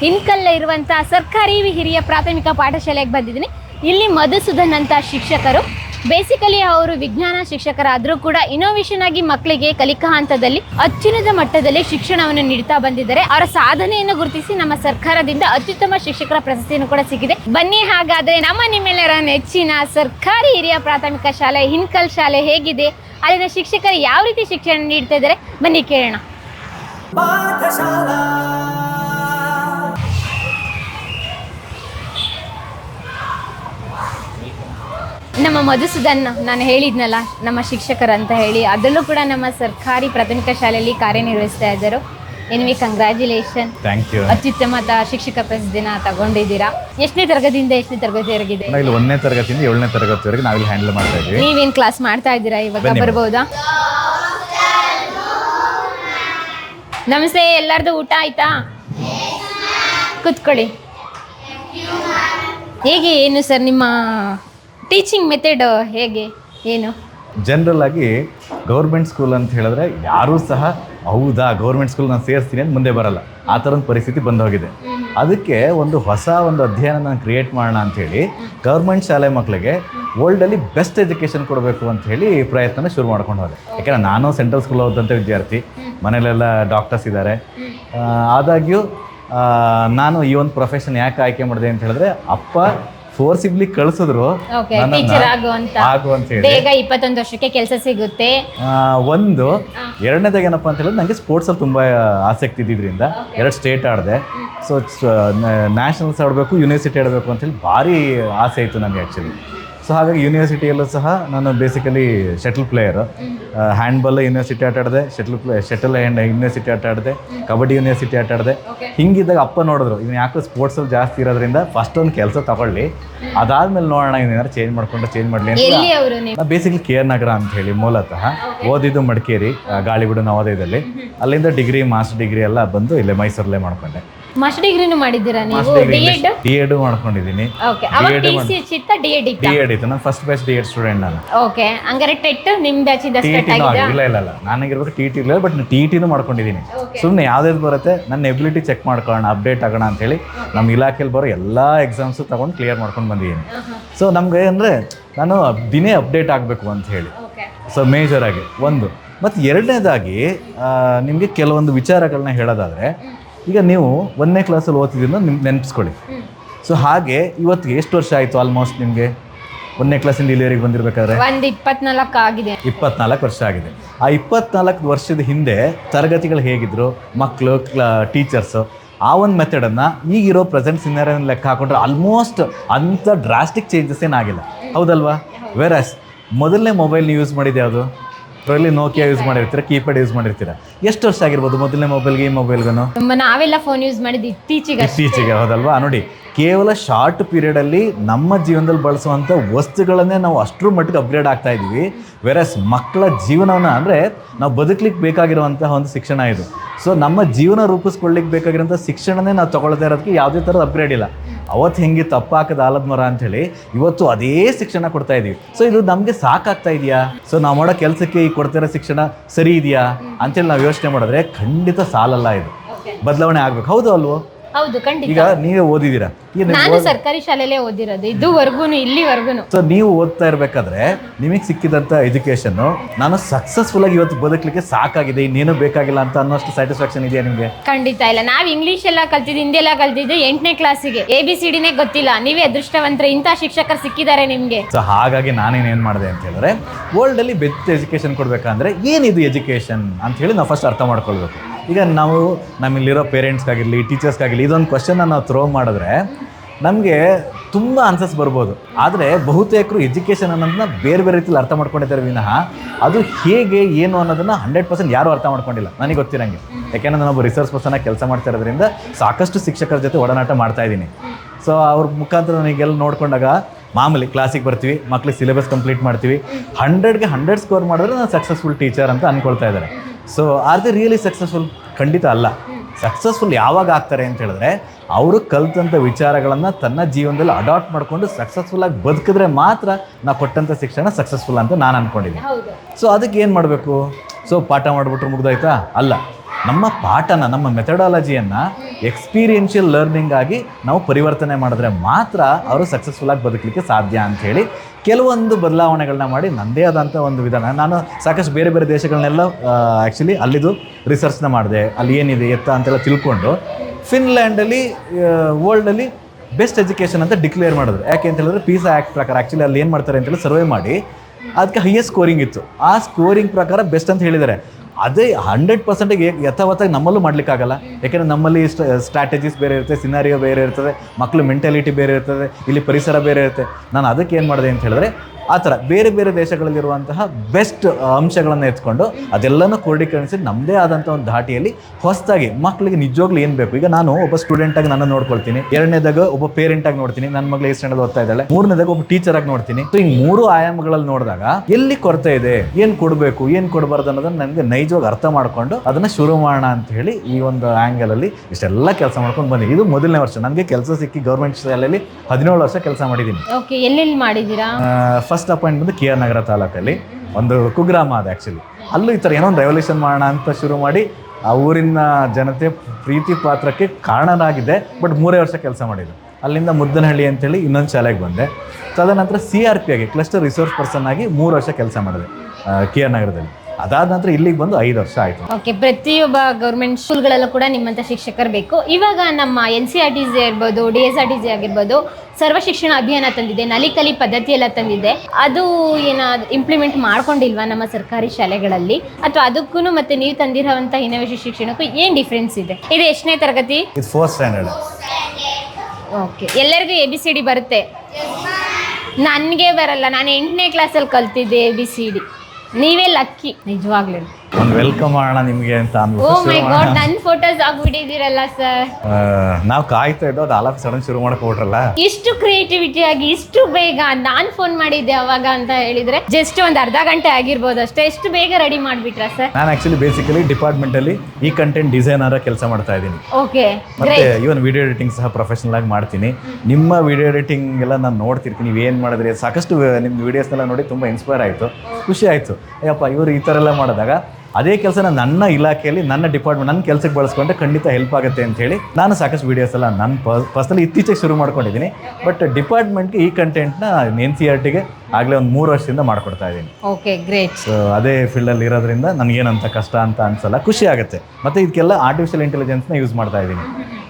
ಹಿನ್ಕಲ್ಲ ಇರುವಂಥ ಸರ್ಕಾರಿ ಹಿರಿಯ ಪ್ರಾಥಮಿಕ ಪಾಠಶಾಲೆಗೆ ಬಂದಿದ್ದೀನಿ. ಇಲ್ಲಿ ಮಧುಸೂದನ್ ಅಂತ ಶಿಕ್ಷಕರು ಬೇಸಿಕಲಿ ಅವರು ವಿಜ್ಞಾನ ಶಿಕ್ಷಕರಾದರೂ ಕೂಡ ಇನೋವೇಷನ್ ಆಗಿ ಮಕ್ಕಳಿಗೆ ಕಲಿಕಾ ಹಂತದಲ್ಲಿ ಅತ್ಯುನ್ನತ ಮಟ್ಟದಲ್ಲಿ ಶಿಕ್ಷಣವನ್ನು ನೀಡ್ತಾ ಬಂದಿದ್ದಾರೆ. ಅವರ ಸಾಧನೆಯನ್ನು ಗುರುತಿಸಿ ನಮ್ಮ ಸರ್ಕಾರದಿಂದ ಅತ್ಯುತ್ತಮ ಶಿಕ್ಷಕರ ಪ್ರಶಸ್ತಿಯನ್ನು ಕೂಡ ಸಿಕ್ಕಿದೆ. ಬನ್ನಿ ಹಾಗಾದ್ರೆ ನಮ್ಮ ನಿಮ್ಮೆಲ್ಲರ ನೆಚ್ಚಿನ ಸರ್ಕಾರಿ ಹಿರಿಯ ಪ್ರಾಥಮಿಕ ಶಾಲೆ, ಹಿನ್ಕಲ್ ಶಾಲೆ ಹೇಗಿದೆ? ಅಲ್ಲಿನ ಶಿಕ್ಷಕರು ಯಾವ ರೀತಿ ಶಿಕ್ಷಣ ನೀಡ್ತಾ ಇದ್ದಾರೆ? ಬನ್ನಿ ಕೇಳೋಣ. ನಮ್ಮ ಮಧುಸೂದನ್ ನಾನು ಹೇಳಿದ್ನಲ್ಲ ನಮ್ಮ ಶಿಕ್ಷಕರು ಅಂತ ಹೇಳಿ ಅದರಲ್ಲೂ ಕೂಡ ನಮ್ಮ ಸರ್ಕಾರಿ ಪ್ರಾಥಮಿಕ ಶಾಲೆಯಲ್ಲಿ ಕಾರ್ಯನಿರ್ವಹಿಸ್ತಾ ಇದ್ದರು. ಎನ್ವಿ ಕಂಗ್ರ್ಯಾಚುಲೇಷನ್ ಥ್ಯಾಂಕ್ ಯು ಅತ್ಯುತ್ತಮದ ಶಿಕ್ಷಕ ಪ್ರಶಸ್ತಿನ ತಗೊಂಡಿದ್ದೀರಾ? ಎಷ್ಟನೇ ತರಗತಿಯಿಂದ ಎಷ್ಟನೇ ತರಗತಿವರೆಗಿದೆ? ಇಲ್ಲಿ ಒಂದನೇ ತರಗತಿಯಿಂದ ಏಳನೇ ತರಗತಿವರೆಗೆ ನಾವಿಲ್ಲಿ ಹ್ಯಾಂಡಲ್ ಮಾಡ್ತಾ ಇದ್ವಿ ನೀವೇನ್ ಕ್ಲಾಸ್ ಮಾಡ್ತಾ ಇದ್ದೀರಾ ಇವಾಗ? ಬನ್ನಿ. ಬರ್ಬೋದಾ? ನಮಸ್ತೆ ಎಲ್ಲರದು ಊಟ ಆಯ್ತಾ? ಕುತ್ಕೊಳ್ಳಿ. ಹೇಗೆ ಏನು ಸರ್ ನಿಮ್ಮ ಟೀಚಿಂಗ್ ಮೆಥಡ್ ಹೇಗೆ? ಏನು? ಜನರಲ್ ಆಗಿ ಗೌರ್ಮೆಂಟ್ ಸ್ಕೂಲ್ ಅಂತ ಹೇಳಿದ್ರೆ ಯಾರೂ ಸಹ ಹೌದಾ ಗೌರ್ಮೆಂಟ್ ಸ್ಕೂಲ್ ನಾನು ಸೇರಿಸ್ತೀನಿ ಅಂತ ಮುಂದೆ ಬರಲ್ಲ. ಆ ಥರ ಒಂದು ಪರಿಸ್ಥಿತಿ ಬಂದೋಗಿದೆ ಅದಕ್ಕೆ ಒಂದು ಹೊಸ ಒಂದು ಅಧ್ಯಯನ ನಾನು ಕ್ರಿಯೇಟ್ ಮಾಡೋಣ ಅಂಥೇಳಿ ಗೌರ್ಮೆಂಟ್ ಶಾಲೆ ಮಕ್ಕಳಿಗೆ ವರ್ಲ್ಡಲ್ಲಿ ಬೆಸ್ಟ್ ಎಜುಕೇಷನ್ ಕೊಡಬೇಕು ಅಂತ ಹೇಳಿ ಪ್ರಯತ್ನ ಶುರು ಮಾಡ್ಕೊಂಡು ಹೋದೆ. ಯಾಕೆಂದ್ರೆ ನಾನು ಸೆಂಟ್ರಲ್ ಸ್ಕೂಲ್ ಓದಂಥ ವಿದ್ಯಾರ್ಥಿ ಮನೇಲೆಲ್ಲ ಡಾಕ್ಟರ್ಸ್ ಇದ್ದಾರೆ. ಆದಾಗ್ಯೂ ನಾನು ಈ ಒಂದು ಪ್ರೊಫೆಷನ್ ಯಾಕೆ ಆಯ್ಕೆ ಮಾಡಿದೆ ಅಂತ ಹೇಳಿದ್ರೆ ಅಪ್ಪ ಫೋರ್ಸಿಬ್ಲಿ ಕಳ್ಸಿದ್ರು. ಓಕೆ ಟೀಚರ್ ಆಗು ಅಂತ. ಆಗು ಅಂತ ಹೇಳಿ. ಬೇಗ ಇಪ್ಪತ್ತೊಂದು ವರ್ಷಕ್ಕೆ ಕೆಲಸ ಸಿಗುತ್ತೆ. ಆ, ಒಂದು ಎರಡನೇದಾಗ ಏನಪ್ಪ ಅಂತ ಹೇಳಿದ್ರೆ ನನಗೆ ಸ್ಪೋರ್ಟ್ಸಲ್ಲಿ ತುಂಬ ಆಸಕ್ತಿ ಇದ್ದಿದ್ರಿಂದ ಎರಡು ಸ್ಟೇಟ್ ಆಡಿದೆ. ಸೊ ನ್ಯಾಷನಲ್ಸ್ ಆಡಬೇಕು ಯೂನಿವರ್ಸಿಟಿ ಆಡಬೇಕು ಅಂತೇಳಿ ಭಾರಿ ಆಸೆ ಇತ್ತು ನನಗೆ ಆ್ಯಕ್ಚುಲಿ ಸೊ ಹಾಗಾಗಿ ಯೂನಿವರ್ಸಿಟಿಯಲ್ಲೂ ಸಹ ನಾನು basically shuttle player handball university ಆಟ ಆಡಿದೆ shuttle play shuttle and university ಆಟ ಆಡಿದೆ ಕಬಡ್ಡಿ ಯೂನಿವರ್ಸಿಟಿ ಆಟ ಆಡಿದೆ. ಹಿಂಗಿದ್ದಾಗ ಅಪ್ಪ ನೋಡಿದ್ರು ಇನ್ನು ಯಾಕೋ ಸ್ಪೋರ್ಟ್ಸಲ್ಲಿ ಜಾಸ್ತಿ ಇರೋದ್ರಿಂದ ಫಸ್ಟ್ ಒಂದು ಕೆಲಸ ತಗೊಳ್ಳಿ. ಅದಾದ್ಮೇಲೆ ನೋಡೋಣ ಏನಾದ್ರು ಚೇಂಜ್ ಮಾಡಿಕೊಂಡು ಚೇಂಜ್ ಮಾಡಲಿ ಅಂತ ಬೇಸಿಕಲಿ ಕೆ ಆರ್ ನಗರ ಅಂತ ಹೇಳಿ ಮೂಲತಃ ಓದಿದ್ದು ಮಡಿಕೇರಿ ಗಾಳಿಗುಡು ಗಾಳಿಬೀಡು ನವೋದಯದಲ್ಲಿ ಅಲ್ಲಿಂದ ಡಿಗ್ರಿ ಮಾಸ್ಟರ್ ಡಿಗ್ರಿ ಎಲ್ಲ ಬಂದು ಇಲ್ಲೇ ಮೈಸೂರಲ್ಲೇ ಮಾಡ್ಕೊಂಡೆ. ಮಾಸ್ಟರ್ ಡಿಗ್ರಿನೂ ಮಾಡಿದ್ದೀರಾ ನೀವು? ಡಿ ಎಡ್ ಡಿ ಎಡ್ ಮಾಡ್ಕೊಂಡಿದ್ದೀನಿ. ಓಕೆ ಅವಾಗ ಇತ್ತ ಡಿ ಎಡ್ ಇತ್ತ? ಎಡ್ ಇತ್ತು. ನಾನು first batch D Ed student ನಾನು. ಓಕೆ ಹಂಗಾರೆ ಟೆಟ್ ನಿಮ್ ಬ್ಯಾಚಿಂದ ಟಿ ಸ್ಟಾರ್ಟ್ ಟಿನೂ ಆಗಿದೆ ಇಲ್ಲ ಇಲ್ಲ ಇಲ್ಲ. ನನಗಿರ್ಬೇಕು ಟಿ ಟಿ ಇಲ್ಲ ಬಟ್ ಟಿ ಟಿನೂ ಮಾಡ್ಕೊಂಡಿದ್ದೀನಿ. ಸುಮ್ಮನೆ ಯಾವ್ದು ಬರುತ್ತೆ ನನ್ನ ಎಬಿಲಿಟಿ ಚೆಕ್ ಮಾಡ್ಕೊಳ್ಳೋಣ ಅಪ್ಡೇಟ್ ಆಗೋಣ ಅಂತೇಳಿ ನಮ್ಮ ಇಲಾಖೆಯಲ್ಲಿ ಬರೋ ಎಲ್ಲ ಎಕ್ಸಾಮ್ಸು ತಗೊಂಡು ಕ್ಲಿಯರ್ ಮಾಡ್ಕೊಂಡು ಬಂದಿದ್ದೀನಿ. ಸೊ ನಮ್ಗೆ ಅಂದರೆ ನಾನು ದಿನೇ ಅಪ್ಡೇಟ್ ಆಗಬೇಕು ಅಂತ ಹೇಳಿ. ಓಕೆ ಸೊ ಮೇಜರ್ ಆಗಿ. ಒಂದು. ಮತ್ತು ಎರಡನೇದಾಗಿ ನಿಮಗೆ ಕೆಲವೊಂದು ವಿಚಾರಗಳನ್ನ ಹೇಳೋದಾದರೆ ಈಗ ನೀವು ಒಂದನೇ ಕ್ಲಾಸಲ್ಲಿ ಓದ್ತಿದ್ದೀರ ನಿಮ್ಗೆ ನೆನಪಿಸ್ಕೊಳ್ಳಿ. ಸೊ ಹಾಗೆ ಇವತ್ತಿಗೆ ಎಷ್ಟು ವರ್ಷ ಆಯಿತು ಆಲ್ಮೋಸ್ಟ್ ನಿಮಗೆ? ಒಂದನೇ ಕ್ಲಾಸಿಂದ ಇಲ್ಲಿವರೆಗೆ ಬಂದಿರಬೇಕಾದ್ರೆ? ಒಂದು ಇಪ್ಪತ್ನಾಲ್ಕು ಆಗಿದೆ. ಇಪ್ಪತ್ನಾಲ್ಕು ವರ್ಷ ಆಗಿದೆ. ಆ ಇಪ್ಪತ್ನಾಲ್ಕು ವರ್ಷದ ಹಿಂದೆ ತರಗತಿಗಳು ಹೇಗಿದ್ರು? ಮಕ್ಕಳು ಕ್ಲಾ ಟೀಚರ್ಸು ಆ ಒಂದು ಮೆಥಡನ್ನು ಈಗಿರೋ ಪ್ರೆಸೆಂಟ್ ಸಿನಾರಿಯನ್ನು ಲೆಕ್ಕ ಹಾಕೊಂಡ್ರೆ ಆಲ್ಮೋಸ್ಟ್ ಅಂಥ ಡ್ರಾಸ್ಟಿಕ್ ಚೇಂಜಸ್ ಏನಾಗಿಲ್ಲ ಹೌದಲ್ವಾ? ವೆರಸ್ ಮೊದಲನೇ ಮೊಬೈಲ್ ನೀವು ಯೂಸ್ ಮಾಡಿದ್ದು ಯಾವುದು ಅದರಲ್ಲಿ ನೋಕಿಯಾ ಯೂಸ್ ಮಾಡಿರ್ತೀರ ಕೀಪ್ಯಾಡ್ ಯೂಸ್ ಮಾಡಿರ್ತೀರ? ಎಷ್ಟು ವರ್ಷ ಆಗಿರ್ಬೋದು ಮೊದಲನೇ ಮೊಬೈಲ್ಗೆ ಈ ಮೊಬೈಲ್ಗೂ ನಾವೆಲ್ಲ ಫೋನ್ ಯೂಸ್ ಮಾಡಿದ್ದು ಇತ್ತೀಚೆಗೆ ಇತ್ತೀಚೆಗೆ ಹೌದಲ್ವಾ? ನೋಡಿ ಕೇವಲ ಶಾರ್ಟ್ ಪೀರಿಯಡಲ್ಲಿ ನಮ್ಮ ಜೀವನದಲ್ಲಿ ಬಳಸುವಂಥ ವಸ್ತುಗಳನ್ನೇ ನಾವು ಅಷ್ಟರ ಮಟ್ಟಿಗೆ ಅಪ್ಗ್ರೇಡ್ ಆಗ್ತಾ ಇದ್ದೀವಿ. ವೆರಸ್ ಮಕ್ಕಳ ಜೀವನವನ್ನು ಅಂದರೆ ನಾವು ಬದುಕಲಿಕ್ಕೆ ಬೇಕಾಗಿರುವಂತಹ ಒಂದು ಶಿಕ್ಷಣ ಇದು. ಸೊ ನಮ್ಮ ಜೀವನ ರೂಪಿಸ್ಕೊಳ್ಳಿಕ್ಕೆ ಬೇಕಾಗಿರೋಂಥ ಶಿಕ್ಷಣನೇ ನಾವು ತೊಗೊಳ್ತಾ ಇರೋದಕ್ಕೆ ಯಾವುದೇ ಥರದ ಅಪ್ಗ್ರೇಡ್ ಇಲ್ಲ. ಅವತ್ತು ಹೆಂಗೆ ತಪ್ಪಾಕದ ಆಲದ ಮರ ಅಂಥೇಳಿ ಇವತ್ತು ಅದೇ ಶಿಕ್ಷಣ ಕೊಡ್ತಾ ಇದೀವಿ. ಸೊ ಇದು ನಮಗೆ ಸಾಕಾಗ್ತಾ ಇದೆಯಾ? ಸೊ ನಾವು ಮಾಡೋ ಕೆಲಸಕ್ಕೆ ಈ ಕೊಡ್ತಿರೋ ಶಿಕ್ಷಣ ಸರಿ ಇದೆಯಾ? ಅಂತೇಳಿ ನಾವು ಯೋಚನೆ ಮಾಡಿದ್ರೆ ಖಂಡಿತ ಸಾಲಲ್ಲ ಇದು. ಬದಲಾವಣೆ ಆಗ್ಬೇಕು. ಹೌದು ಅಲ್ವೋ? ಹೌದು ಖಂಡಿತ. ಈಗ ನೀವೇ ಓದಿದ್ದೀರಾ? ಈಗ ನೀವು ನಾನು ಸರ್ಕಾರಿ ಶಾಲೆಯಲ್ಲೇ ಓದಿರೋದು ಇದುವರೆಗೂ ಇಲ್ಲಿವರೆಗೂ ಸೊ ನೀವು ಓದ್ತಾ ಇರಬೇಕಾದ್ರೆ ನಿಮಗೆ ಸಿಕ್ಕಿದಂಥ ಎಜುಕೇಷನ್ನು ನಾನು ಸಕ್ಸಸ್ಫುಲ್ ಆಗಿ ಇವತ್ತು ಬದುಕಲಿಕ್ಕೆ ಸಾಕಾಗಿದೆ ಇನ್ನೇನು ಬೇಕಾಗಿಲ್ಲ ಅಂತ ಅನ್ನೋಷ್ಟು ಸ್ಯಾಟಿಸ್ಫ್ಯಾಕ್ಷನ್ ಇದೆಯಾ ನಿಮಗೆ? ಖಂಡಿತ ಇಲ್ಲ. ನಾವು ಇಂಗ್ಲಿಷ್ ಎಲ್ಲ ಕಲ್ತಿದ್ದು ಹಿಂದಿ ಎಲ್ಲ ಕಲ್ತಿದ್ದು ಎಂಟನೇ ಕ್ಲಾಸಿಗೆ ಎ ಬಿ ಸಿ ಡಿನೇ ಗೊತ್ತಿಲ್ಲ. ನೀವೇ ಅದೃಷ್ಟವಂತರ ಇಂಥ ಶಿಕ್ಷಕರು ಸಿಕ್ಕಿದ್ದಾರೆ ನಿಮಗೆ. ಸೊ ಹಾಗಾಗಿ ನಾನೇನು ಏನು ಮಾಡಿದೆ ಅಂತ ಹೇಳಿದ್ರೆ ವರ್ಲ್ಡಲ್ಲಿ ಬೆಸ್ಟ್ ಎಜುಕೇಷನ್ ಕೊಡಬೇಕಂದ್ರೆ ಏನಿದು ಎಜುಕೇಷನ್ ಅಂತ ಹೇಳಿ ನಾವು ಫಸ್ಟ್ ಅರ್ಥ ಮಾಡ್ಕೊಳ್ಬೇಕು. ಈಗ ನಾವು ನಮ್ಮಲ್ಲಿರೋ ಪೇರೆಂಟ್ಸ್ಗಾಗಿರಲಿ, ಟೀಚರ್ಸ್ಗಾಗಿರಲಿ, ಇದೊಂದು ಕ್ವಶನ್ನ ನಾವು ಥ್ರೋ ಮಾಡಿದ್ರೆ ನಮಗೆ ತುಂಬ ಆನ್ಸರ್ಸ್ ಬರ್ಬೋದು. ಆದರೆ ಬಹುತೇಕರು ಎಜುಕೇಷನ್ ಅನ್ನೋದನ್ನ ಬೇರೆ ಬೇರೆ ರೀತಿಯಲ್ಲಿ ಅರ್ಥ ಮಾಡ್ಕೊಂಡಿದ್ದಾರೆ ವಿನಃ ಅದು ಹೇಗೆ, ಏನು ಅನ್ನೋದನ್ನು ಹಂಡ್ರೆಡ್ ಪರ್ಸೆಂಟ್ ಯಾರೂ ಅರ್ಥ ಮಾಡ್ಕೊಂಡಿಲ್ಲ. ನನಗೆ ಗೊತ್ತಿರಂಗೆ. ಯಾಕೆಂದರೆ ನಾನೊಬ್ಬ ರಿಸರ್ಚ್ ಪರ್ಸನ್ನಾಗಿ ಕೆಲಸ ಮಾಡ್ತಾ ಇರೋದ್ರಿಂದ ಸಾಕಷ್ಟು ಶಿಕ್ಷಕರ ಜೊತೆ ಒಡನಾಟ ಮಾಡ್ತಾ ಇದ್ದೀನಿ. ಸೊ ಅವ್ರ ಮುಖಾಂತರ ನನಗೆಲ್ಲ ನೋಡಿಕೊಂಡಾಗ ಮಾಮೂಲಿ ಕ್ಲಾಸಿಗೆ ಬರ್ತೀವಿ, ಮಕ್ಳಿಗೆ ಸಿಲೆಬಸ್ ಕಂಪ್ಲೀಟ್ ಮಾಡ್ತೀವಿ. ಹಂಡ್ರೆಡ್ಗೆ ಹಂಡ್ರೆಡ್ ಸ್ಕೋರ್ ಮಾಡಿದ್ರೆ ನಾನು ಸಕ್ಸಸ್ಫುಲ್ ಟೀಚರ್ ಅಂತ ಅಂದ್ಕೊಳ್ತಾ ಇದ್ದಾರೆ. So are the really successful ಖಂಡಿತ ಅಲ್ಲ. ಸಕ್ಸಸ್ಫುಲ್ ಯಾವಾಗ ಆಗ್ತಾರೆ ಅಂತ ಹೇಳಿದ್ರೆ ಅವರು ಕಲ್ತಂಥ ವಿಚಾರಗಳನ್ನು ತನ್ನ ಜೀವನದಲ್ಲಿ ಅಡಾಪ್ಟ್ ಮಾಡಿಕೊಂಡು ಸಕ್ಸಸ್ಫುಲ್ ಆಗಿ ಬದುಕಿದ್ರೆ ಮಾತ್ರ ನಾವು ಕೊಟ್ಟಂಥ ಶಿಕ್ಷಣ ಸಕ್ಸಸ್ಫುಲ್ ಅಂತ ನಾನು ಅಂದ್ಕೊಂಡಿದ್ದೀನಿ ಸೊ ಅದಕ್ಕೆ ಏನು ಮಾಡಬೇಕು? ಸೊ ಪಾಠ ಮಾಡಿಬಿಟ್ರೆ ಮುಗ್ದಾಯ್ತಾ? ಅಲ್ಲ. ನಮ್ಮ ಪಾಠನ, ನಮ್ಮ ಮೆಥಡಾಲಜಿಯನ್ನು ಎಕ್ಸ್ಪೀರಿಯನ್ಷಿಯಲ್ ಲರ್ನಿಂಗ್ ಆಗಿ ನಾವು ಪರಿವರ್ತನೆ ಮಾಡಿದ್ರೆ ಮಾತ್ರ ಅವರು ಸಕ್ಸಸ್ಫುಲ್ ಆಗಿ ಬದುಕಲಿಕ್ಕೆ ಸಾಧ್ಯ ಅಂತ ಹೇಳಿ ಕೆಲವೊಂದು ಬದಲಾವಣೆಗಳನ್ನ ಮಾಡಿ ನನ್ನದೇ ಆದಂಥ ಒಂದು ವಿಧಾನ. ನಾನು ಸಾಕಷ್ಟು ಬೇರೆ ಬೇರೆ ದೇಶಗಳನ್ನೆಲ್ಲ ಆ್ಯಕ್ಚುಲಿ ಅಲ್ಲಿದು ರಿಸರ್ಚ್ನ ಮಾಡಿದೆ. ಅಲ್ಲಿ ಏನಿದೆ, ಎತ್ತ ಅಂತೆಲ್ಲ ತಿಳ್ಕೊಂಡು ಫಿನ್ಲ್ಯಾಂಡಲ್ಲಿ ವರ್ಲ್ಡಲ್ಲಿ ಬೆಸ್ಟ್ ಎಜುಕೇಷನ್ ಅಂತ ಡಿಕ್ಲೇರ್ ಮಾಡಿದ್ರು. ಯಾಕೆ ಅಂತ ಹೇಳಿದ್ರೆ ಪೀಸಾ ಆ್ಯಕ್ಟ್ ಪ್ರಕಾರ ಆ್ಯಕ್ಚುಲಿ ಅಲ್ಲಿ ಏನು ಮಾಡ್ತಾರೆ ಅಂತೇಳಿ ಸರ್ವೆ ಮಾಡಿ, ಅದಕ್ಕೆ ಹೈಯೆಸ್ಟ್ ಸ್ಕೋರಿಂಗ್ ಇತ್ತು. ಆ ಸ್ಕೋರಿಂಗ್ ಪ್ರಕಾರ ಬೆಸ್ಟ್ ಅಂತ ಹೇಳಿದ್ದಾರೆ. ಅದೇ ಹಂಡ್ರೆಡ್ ಪರ್ಸೆಂಟಿಗೆ ಯಥಾವತ್ತಾಗಿ ನಮ್ಮಲ್ಲೂ ಮಾಡ್ಲಿಕ್ಕಾಗಲ್ಲ. ಯಾಕೆಂದರೆ ನಮ್ಮಲ್ಲಿ ಸ್ಟ್ರಾಟಜೀಸ್ ಬೇರೆ ಇರುತ್ತೆ ಸಿನಾರಿಯೋ ಬೇರೆ ಇರ್ತದೆ ಮಕ್ಕಳು ಮೆಂಟಾಲಿಟಿ ಬೇರೆ ಇರ್ತದೆ, ಇಲ್ಲಿ ಪರಿಸರ ಬೇರೆ ಇರುತ್ತೆ. ನಾನು ಅದಕ್ಕೆ ಏನು ಮಾಡಿದೆ ಅಂತ ಹೇಳಿದ್ರೆ ಆ ಥರ ಬೇರೆ ಬೇರೆ ದೇಶಗಳಲ್ಲಿರುವಂತಹ ಬೆಸ್ಟ್ ಅಂಶಗಳನ್ನು ಎತ್ಕೊಂಡು ಅದೆಲ್ಲನೂ ಕ್ರೋಢೀಕರಿಸಿ ನಮ್ಮದೇ ಆದಂಥ ಒಂದು ಧಾಟಿಯಲ್ಲಿ ಹೊಸದಾಗಿ ಮಕ್ಕಳಿಗೆ ನಿಜವಾಗ್ಲೂ ಏನು ಬೇಕು? ಈಗ ನಾನು ಒಬ್ಬ ಸ್ಟೂಡೆಂಟಾಗಿ ನಾನು ನೋಡ್ಕೊಳ್ತೀನಿ. ಎರಡನೇದಾಗ ಒಬ್ಬ ಪೇರೆಂಟಾಗಿ ನೋಡ್ತೀನಿ. ನನ್ನ ಮಗಳು ಎಷ್ಟು ಸ್ಟ್ಯಾಂಡರ್ಡ್ ಓದ್ತಾ ಇದ್ದಾಳೆ. ಮೂರನೇದಾಗ ಒಬ್ಬ ಟೀಚರಾಗಿ ನೋಡ್ತೀನಿ. ಸೊ ಹಿಂಗೆ ಮೂರು ಆಯಾಮಗಳಲ್ಲಿ ನೋಡಿದಾಗ ಎಲ್ಲಿ ಕೊರತೆ ಇದೆ? ಏನು ಕೊಡಬೇಕು? ಏನು ಕೊಡಬಾರ್ದು ಅನ್ನೋದನ್ನ ನನಗೆ ನೈಜವಾಗಿ ಅರ್ಥ ಮಾಡ್ಕೊಂಡು ಅದನ್ನು ಶುರು ಮಾಡೋಣ ಅಂತ ಹೇಳಿ ಈ ಒಂದು ಆ್ಯಂಗಲಲ್ಲಿ ಇಷ್ಟೆಲ್ಲ ಕೆಲಸ ಮಾಡ್ಕೊಂಡು ಬಂದೆ. ಇದು ಮೊದಲನೇ ವರ್ಷ. ನನಗೆ ಕೆಲಸ ಸಿಕ್ಕಿ ಗೌರ್ಮೆಂಟ್ ಶಾಲೆಯಲ್ಲಿ ಹದಿನೇಳು ವರ್ಷ ಕೆಲಸ ಮಾಡಿದ್ದೀನಿ. ಓಕೆ ಎಲ್ಲೆಲ್ಲಿ ಮಾಡಿದ್ದೀರಾ? ಫಸ್ಟ್ ಅಪಾಯಿಂಟ್ ಬಂದು ಕೆ ಆರ್ ನಗರ ತಾಲೂಕಲ್ಲಿ ಒಂದು ಕುಗ್ರಾಮ ಅದು ಆ್ಯಕ್ಚುಲಿ ಅಲ್ಲೂ ಈ ಥರ ಏನೋ ಒಂದು ರೆವಲ್ಯೂಷನ್ ಮಾಡೋಣ ಅಂತ ಶುರು ಮಾಡಿ ಆ ಊರಿನ ಜನತೆ ಪ್ರೀತಿ ಪಾತ್ರಕ್ಕೆ ಕಾರಣನಾಗಿದೆ ಬಟ್ ಮೂರೇ ವರ್ಷ ಕೆಲಸ ಮಾಡಿದ್ದು. ಅಲ್ಲಿಂದ ಮುದ್ದನಹಳ್ಳಿ ಅಂತೇಳಿ ಇನ್ನೊಂದು ಶಾಲೆಗೆ ಬಂದೆ. ತದನಂತರ ಸಿ ಆರ್ ಪಿ ಆಗಿ ಕ್ಲಸ್ಟರ್ ರಿಸೋರ್ಸ್ ಪರ್ಸನ್ ಆಗಿ ಮೂರು ವರ್ಷ ಕೆಲಸ ಮಾಡಿದೆ ಕೆ ಆರ್ ನಗರದಲ್ಲಿ. ಅದಾದ ನಂತರ ಇಲ್ಲಿಗೆ ಬಂದು ಐದು ವರ್ಷ ಆಯಿತು. ಓಕೆ ಪ್ರತಿಯೊಬ್ಬ ಗೌರ್ಮೆಂಟ್ ಸ್ಕೂಲ್ಗಳಲ್ಲೂ ಕೂಡ ನಿಮ್ಮಂಥ ಶಿಕ್ಷಕರು ಬೇಕು. ಇವಾಗ ನಮ್ಮ N C R T C ಆಗಿರ್ಬೋದು D S R T C ಆಗಿರ್ಬೋದು ಸರ್ವ ಶಿಕ್ಷಣ ಅಭಿಯಾನ ತಂದಿದೆ ನಲಿಕಲಿ ಪದ್ಧತಿ ಎಲ್ಲ ತಂದಿದೆ. ಅದು ಏನಾದ್ರು ಇಂಪ್ಲಿಮೆಂಟ್ ಮಾಡ್ಕೊಂಡಿಲ್ವಾ ನಮ್ಮ ಸರ್ಕಾರಿ ಶಾಲೆಗಳಲ್ಲಿ? ಅಥವಾ ಅದಕ್ಕೂ ಮತ್ತೆ ನೀವು ತಂದಿರುವಂಥ ಇನ್ನೋವೇಷನ್ ಶಿಕ್ಷಣಕ್ಕೂ ಏನು ಡಿಫ್ರೆನ್ಸ್ ಇದೆ? ಇದು ಎಷ್ಟನೇ ತರಗತಿ? ಇದು ಫೋರ್ತ್ ಸ್ಟ್ಯಾಂಡರ್ಡ್ ಓಕೆ ಎಲ್ಲರಿಗೂ ಎ ಬಿ ಸಿ ಡಿ ಬರುತ್ತೆ? ನನಗೆ ಬರಲ್ಲ ನಾನು ಎಂಟನೇ ಕ್ಲಾಸಲ್ಲಿ ಕಲ್ತಿದ್ದೆ ಎ ಬಿ ಸಿ ಡಿ ನೀವೇ ಲಕ್ಕಿ. ನಿಜವಾಗ್ಲೂ. ಒಂದು ವೆಲ್ಕಮ್ ಮಾಡೋಣ ನಿಮಗೆ ಅಂತ ಓ ಮೈ ಗಾಡ್. ನನ್ನ ಫೋಟೋಸ್ ಆಗ್ಬಿಟ್ಟಿದ್ದೀರಲ್ಲ ಸರ್ ನಾವು ಕಾಯ್ತಾ ಇದ್ದೋ ಅದು ಆಲ್ ಸಡನ್ ಶುರು ಮಾಡಕ್ ಹೊರಟ್ರಲ್ಲ ಇಷ್ಟು ಕ್ರಿಯೇಟಿವಿಟಿ ಆಗಿ ಇಷ್ಟು ಬೇಗ ನಾನ್ ಫೋನ್ ಮಾಡಿದ್ದೆ ಅವಾಗ ಅಂತ ಹೇಳಿದ್ರೆ ಜಸ್ಟ್ ಒಂದ್ ಅರ್ಧ ಗಂಟೆ ಆಗಿರ್ಬೋದು ಅಷ್ಟೇ. ಎಷ್ಟು ಬೇಗ ರೆಡಿ ಮಾಡ್ಬಿಟ್ರಾ ಸರ್ ನಾನು ಆಕ್ಚುಲಿ ಬೇಸಿಕಲಿ ಡಿಪಾರ್ಟ್ಮೆಂಟ್ ಅಲ್ಲಿ ಈ ಕಂಟೆಂಟ್ ಡಿಸೈನರ್ ಕೆಲಸ ಮಾಡ್ತಾ ಇದ್ದೀನಿ. ಓಕೆ ಮತ್ತೆ ಇವನ್ ವಿಡಿಯೋ ಎಡಿಟಿಂಗ್ ಸಹ ಪ್ರೊಫೆಷನಲ್ ಆಗಿ ಮಾಡ್ತೀನಿ. ನಿಮ್ಮ ವಿಡಿಯೋ ಎಡಿಟಿಂಗ್ ಎಲ್ಲ ನಾನು ನೋಡ್ತಿರ್ತೀನಿ. ನೀವು ಏನು ಮಾಡಿದ್ರಿ? ಸಾಕಷ್ಟು ನಿಮ್ಮ ವಿಡಿಯೋಸ್ನೆಲ್ಲ ನೋಡಿ ತುಂಬ ಇನ್ಸ್ಪೈರ್ ಆಯಿತು. ಖುಷಿ ಆಯಿತು. ಅಯ್ಯಪ್ಪ ಇವರು ಈ ಥರ ಎಲ್ಲ ಮಾಡಿದಾಗ ಅದೇ ಕೆಲಸನ ನನ್ನ ಇಲಾಖೆಯಲ್ಲಿ, ನನ್ನ ಡಿಪಾರ್ಟ್ಮೆಂಟ್ ನನ್ನ ಕೆಲಸಕ್ಕೆ ಬಳಸ್ಕೊಂಡ್ರೆ ಖಂಡಿತ ಹೆಲ್ಪ್ ಆಗುತ್ತೆ ಅಂತ ಹೇಳಿ ನಾನು ಸಾಕಷ್ಟು ವೀಡಿಯೋಸ್ ಎಲ್ಲ ನನ್ನ ಪರ್ಸ್ನಲಿ ಇತ್ತೀಚೆಗೆ ಶುರು ಮಾಡ್ಕೊಂಡಿದ್ದೀನಿ. ಬಟ್ ಡಿಪಾರ್ಟ್ಮೆಂಟ್ಗೆ ಈ ಕಂಟೆಂಟ್ನ ಎನ್ ಸಿ ಆರ್ ಟಿಗೆ ಆಗಲೇ ಒಂದು ಮೂರು ವರ್ಷದಿಂದ ಮಾಡ್ಕೊಡ್ತಾ ಇದ್ದೀನಿ. ಓಕೆ ಗ್ರೇಟ್ ಸೊ ಅದೇ ಫೀಲ್ಡಲ್ಲಿ ಇರೋದ್ರಿಂದ ನನಗೇನಂತ ಕಷ್ಟ ಅಂತ ಅನ್ಸಲ್ಲ ಖುಷಿ ಆಗುತ್ತೆ. ಮತ್ತೆ ಇದಕ್ಕೆಲ್ಲ ಆರ್ಟಿಫಿಷಿಯಲ್ ಇಂಟೆಲಿಜೆನ್ಸ್ನ ಯೂಸ್ ಮಾಡ್ತಾ ಇದ್ದೀನಿ.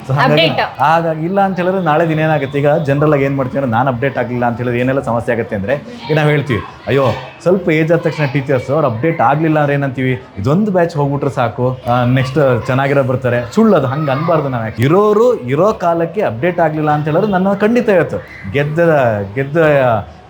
ಸೊ ಹಾಗಾಗಿ ಹಾಗಾಗಿ ಇಲ್ಲ ಅಂತ ಹೇಳಿದ್ರೆ ನಾಳೆ ದಿನ ಏನಾಗುತ್ತೆ? ಈಗ ಜನರಲ್ ಆಗಿ ಏನು ಮಾಡ್ತೀವಿ ಅಂದ್ರೆ ನಾನು ಅಪ್ಡೇಟ್ ಆಗಲಿಲ್ಲ ಅಂತ ಹೇಳಿದ್ರೆ ಏನೆಲ್ಲ ಸಮಸ್ಯೆ ಆಗುತ್ತೆ ಅಂದರೆ ಈಗ ನಾವು ಹೇಳ್ತೀವಿ ಅಯ್ಯೋ ಸ್ವಲ್ಪ ಏಜ್ ಆದ ತಕ್ಷಣ ಟೀಚರ್ಸ್ ಅವ್ರು ಅಪ್ಡೇಟ್ ಆಗಲಿಲ್ಲ ಅಂದ್ರೆ ಏನಂತೀವಿ? ಇದೊಂದು ಬ್ಯಾಚ್ ಹೋಗ್ಬಿಟ್ರೆ ಸಾಕು. ನೆಕ್ಸ್ಟ್ ಚೆನ್ನಾಗಿರೋ ಬರ್ತಾರೆ. ಸುಳ್ಳು ಅದು ಹಂಗೆ ಅನ್ಬಾರ್ದು ನಾವು ಯಾಕೆ? ಇರೋರು ಇರೋ ಕಾಲಕ್ಕೆ ಅಪ್ಡೇಟ್ ಆಗಲಿಲ್ಲ ಅಂತ ಹೇಳಿದ್ರೆ ನನ್ನ ಖಂಡಿತ ಇವತ್ತು ಗೆದ್ದ ಗೆದ್ದ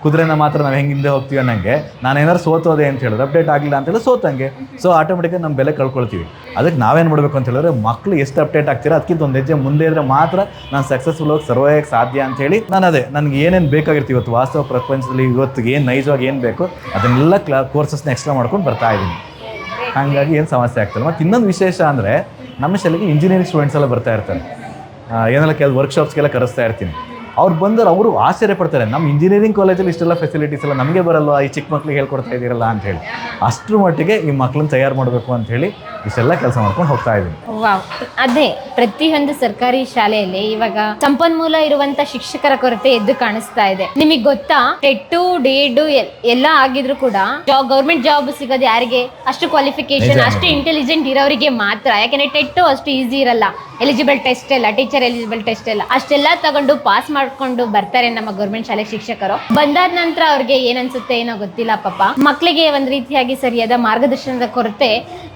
ಕುದುರೆನ ಮಾತ್ರ ನಾವು ಹೆಂಗೆ ಹಿಂದೆ ಹೋಗ್ತೀವಿ ಅನ್ನಂಗೆ. ನಾನು ಏನಾದ್ರು ಸೋತೋದೆ ಅಂತ ಹೇಳಿದ್ರೆ ಅಪ್ಡೇಟ್ ಆಗಿಲ್ಲ ಅಂತ ಹೇಳಿದ್ರೆ ಸೋತಂಗೆ ಸೊ ಆಟೋಮೆಟಿಕಾಗಿ ನಮ್ಮ ಬೆಲೆ ಕಳ್ಕೊಳ್ತೀವಿ. ಅದಕ್ಕೆ ನಾವೇನು ಮಾಡಬೇಕು ಅಂತ ಹೇಳಿದ್ರೆ ಮಕ್ಕಳು ಎಷ್ಟು ಅಪ್ಡೇಟ್ ಆಗ್ತೀರಾ ಅದಕ್ಕಿಂತ ಒಂದು ಹೆಜ್ಜೆ ಮುಂದೆ ಇದ್ರೆ ಮಾತ್ರ ನಾನು ಸಕ್ಸಸ್ಫುಲ್ ಹೋಗಿ ಸರ್ವೇಗೆ ಸಾಧ್ಯ ಅಂತ ಹೇಳಿ ನಾನು ಅದೇ, ನನಗೆ ಏನೇನು ಬೇಕಾಗಿರ್ತೀವಿ ಇವತ್ತು ವಾಸ್ತವ ಪ್ರಪಂಚದಲ್ಲಿ ಇವತ್ತು ಏನು ನೈಜವಾಗಿ ಏನು ಬೇಕು ಅದನ್ನೆಲ್ಲ ಕ್ಲಾ ಕೋರ್ಸಸ್ನ ಎಕ್ಸ್ಟ್ರಾ ಮಾಡ್ಕೊಂಡು ಬರ್ತಾ ಇದ್ದೀನಿ. ಹಾಗಾಗಿ ಏನು ಸಮಸ್ಯೆ ಆಗ್ತಿಲ್ಲ ಮತ್ತು ಇನ್ನೊಂದು ವಿಶೇಷ ಅಂದರೆ ನಮ್ಮ ಶಾಲೆಗೆ ಇಂಜಿನಿಯರಿಂಗ್ ಸ್ಟೂಡೆಂಟ್ಸ್ ಎಲ್ಲ ಬರ್ತಾ ಇರ್ತಾರೆ. ಏನೆಲ್ಲ ಕೆಲವು ವರ್ಕ್ಶಾಪ್ಸ್ಗೆಲ್ಲ ಕರೆಸ್ತಾ ಇರ್ತೀನಿ. ಅವ್ರು ಬಂದರೆ ಅವರು ಆಶ್ಚರ್ಯ ಪಡ್ತಾರೆ ನಮ್ಮ ಇಂಜಿನಿಯರಿಂಗ್ ಕಾಲೇಜಲ್ಲಿ ಇಷ್ಟೆಲ್ಲ ಫೆಸಿಲಿಟೀಸ್ ಎಲ್ಲ ನಮಗೆ ಬರಲ್ವಾ? ಈ ಚಿಕ್ಕ ಮಕ್ಳಿಗೆ ಹೇಳ್ಕೊಡ್ತಾ ಇದ್ದೀರಲ್ಲ? ಅಂತ ಹೇಳಿ. ಅಷ್ಟರ ಮಟ್ಟಿಗೆ ಈ ಮಕ್ಕಳನ್ನ ತಯಾರು ಮಾಡಬೇಕು ಅಂತ ಹೇಳಿ ಇಷ್ಟೆಲ್ಲ ಕೆಲಸ ಮಾಡ್ಕೊಂಡು ಹೋಗ್ತಾ ಇದ್ದೀನಿ. ವಾವ್. ಅದೇ ಪ್ರತಿಯೊಂದು ಸರ್ಕಾರಿ ಶಾಲೆಯಲ್ಲಿ ಇವಾಗ ಸಂಪನ್ಮೂಲ ಇರುವಂತ ಶಿಕ್ಷಕರ ಕೊರತೆ ಎದ್ದು ಕಾಣಿಸ್ತಾ ಇದೆ. ನಿಮಗೆ ಗೊತ್ತಾ? ಟೆಟ್ಟು ಡೇಡು ಎಲ್ಲ ಆಗಿದ್ರು ಕೂಡ ಜಾಬ್ ಗೌರ್ಮೆಂಟ್ ಜಾಬ್ ಸಿಗೋದು ಯಾರಿಗೆ? ಅಷ್ಟು ಕ್ವಾಲಿಫಿಕೇಶನ್ ನಿಜ. ಅಷ್ಟು ಇಂಟೆಲಿಜೆಂಟ್ ಇರೋರಿಗೆ ಮಾತ್ರ. ಯಾಕೆಂದ್ರೆ ಟೆಟ್ಟು ಅಷ್ಟು ಈಸಿ ಇರಲ್ಲ. ಎಲಿಜಿಬಲ್ ಟೆಸ್ಟ್ ಎಲ್ಲ ಟೀಚರ್ ಎಲಿಜಿಬಲ್ ಟೆಸ್ಟ್ ಎಲ್ಲ ಅಷ್ಟೆಲ್ಲ ತಗೊಂಡು ಪಾಸ್ ಮಾಡ್ಕೊಂಡು ಬರ್ತಾರೆ ನಮ್ಮ ಗೌರ್ಮೆಂಟ್ ಶಾಲೆ ಶಿಕ್ಷಕರು. ಬಂದಾದ ನಂತರ ಅವ್ರಿಗೆ ಏನ್ ಅನ್ಸುತ್ತೆ ಏನೋ ಗೊತ್ತಿಲ್ಲ ಪಾಪ. ಮಕ್ಕಳಿಗೆ ಒಂದ್ ರೀತಿಯಾಗಿ ಸರಿಯಾದ ಮಾರ್ಗದರ್ಶನದ ಕೊರತೆ